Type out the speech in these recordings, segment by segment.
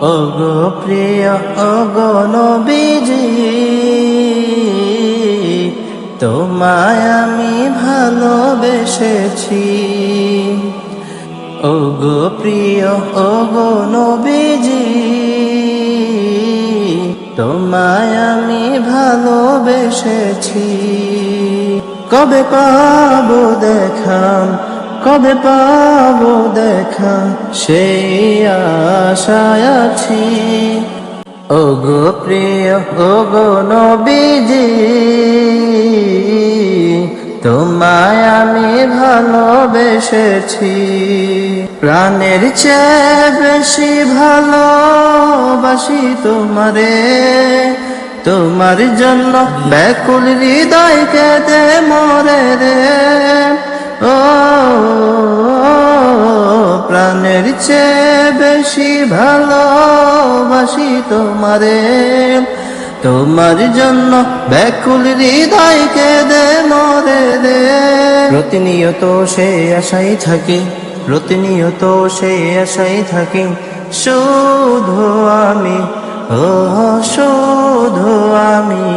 ওগো প্রিয়, ওগো নবীজি, তোমায় আমি ভালোবেসেছি। ওগো প্রিয়, ওগো নবীজি, তোমায় আমি ভালোবেসেছি। কবে পাবো দেখা কবে পাবো দেখা? সেই আশায় আছি। ওগো প্রিয়, ওগো নবীজি, তোমায় আমি ভালোবেসেছি। প্রাণের চেয়ে বেশি ভালোবাসি তোমারে। তোমার জন্য ব্যাকুল হৃদয় কেঁদে মরে রে। বেশি ভালোবাসি তোমারে। তোমার জন্য ব্যাকুল হৃদয় কেঁদে মরে রে প্রতিনিয়ত সে আশাই থাকি, প্রতিনিয়ত সে আশাই থাকি, শুধু আমি ও শুধু আমি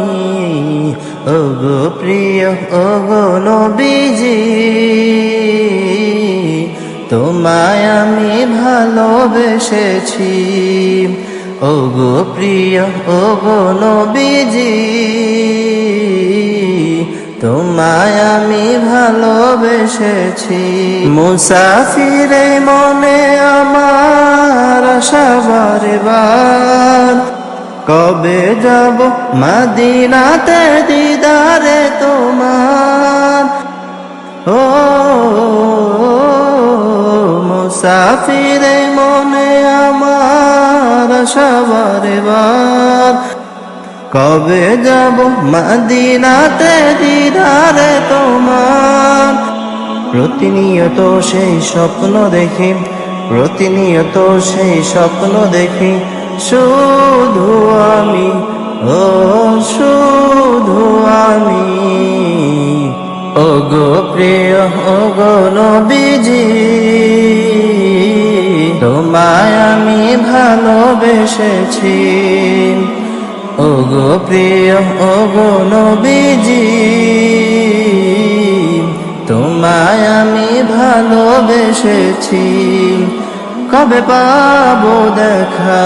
ও গো প্রিয় ও গো নবীজি। তোমায় আমি ভালোবেসেছি। ও গো প্রিয় ও গো নবীজি, তোমায় আমি ভালোবেসেছি। মুসাফিরে মনে আমার আশা বারে বার কবে যাব? মাদিনাতে দিদারে তোমার। ও মুসাফিরে মনে আমার সবারে বার কবে যাব মাদিনাতে দিদারে তোমার? প্রতিনিয়ত সেই স্বপ্ন দেখি, প্রতিনিয়ত সেই স্বপ্ন দেখি। শুধু আমি, ও শুধু আমি। ও গো প্রিয় ও গো নবীজি তোমায় আমি ভালোবেসেছি। ও গো প্রিয় ও গো নবীজি, তোমায় আমি ভালোবেসেছি। কবে পাবো দেখা,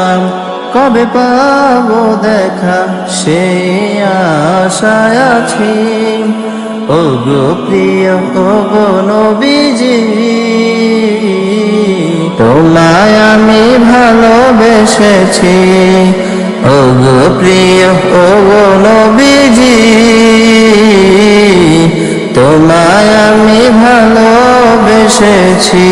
কবে পাবো দেখা সে আশায় আছি। ও গো প্রিয় ও গো নবীজি ভালোবেসেছি ও গো প্রিয় ও গো নবীজি তোমায় আমি ভালোবেসেছি।